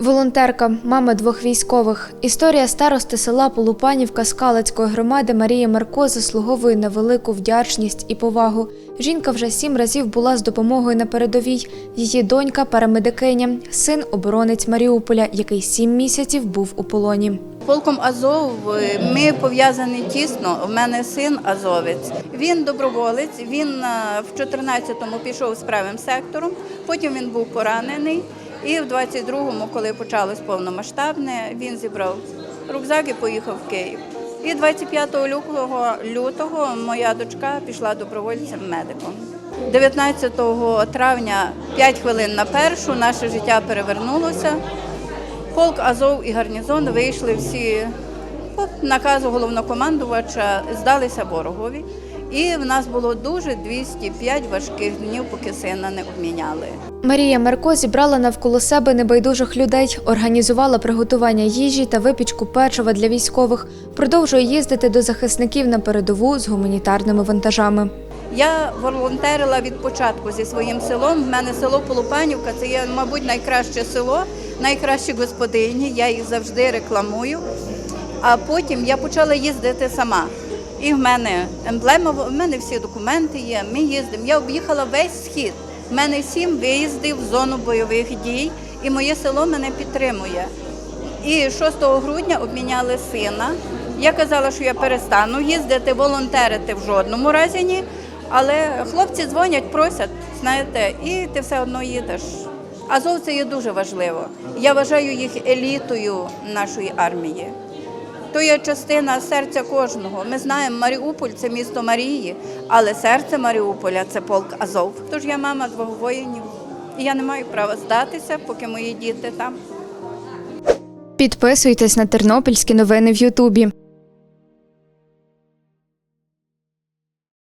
Волонтерка, мама двох військових. Історія старости села Полупанівка Скалацької громади Марії Марко заслуговує на велику вдячність і повагу. Жінка вже сім разів була з допомогою на передовій. Її донька парамедикиня, син оборонець Маріуполя, який сім місяців був у полоні. Полком Азов е, ми пов'язані тісно. У мене син азовець. Він доброволець. Він е, в 14-му пішов з правим сектором. Потім він був поранений. І в 22-му, коли почалось повномасштабне, він зібрав рюкзак і поїхав в Київ. І 25 лютого, лютого моя дочка пішла добровольцем медиком. 19 травня 5 хвилин на першу наше життя перевернулося. Полк Азов і гарнізон вийшли всі по наказу головнокомандувача, здалися ворогові. І в нас було дуже 205 важких днів, поки сина не обміняли. Марія Марко зібрала навколо себе небайдужих людей, організувала приготування їжі та випічку печива для військових, продовжує їздити до захисників на передову з гуманітарними вантажами. Я волонтерила від початку зі своїм селом. В мене село Полупанівка, це є, мабуть, найкраще село, найкращі господині. Я їх завжди рекламую. А потім я почала їздити сама. І в мене емблема, в мене всі документи є. Ми їздимо. Я об'їхала весь схід. В мене сім виїздів в зону бойових дій, і моє село мене підтримує. І 6 грудня обміняли сина. Я казала, що я перестану їздити, волонтерити в жодному разі ні. Але хлопці дзвонять, просять, знаєте, і ти все одно їдеш. Азов це є дуже важливо. Я вважаю їх елітою нашої армії. То є частина серця кожного. Ми знаємо, Маріуполь це місто Марії, але серце Маріуполя це полк Азов. Тож я мама двох воїнів, і я не маю права здатися, поки мої діти там. Підписуйтесь на тернопільські новини в Ютубі.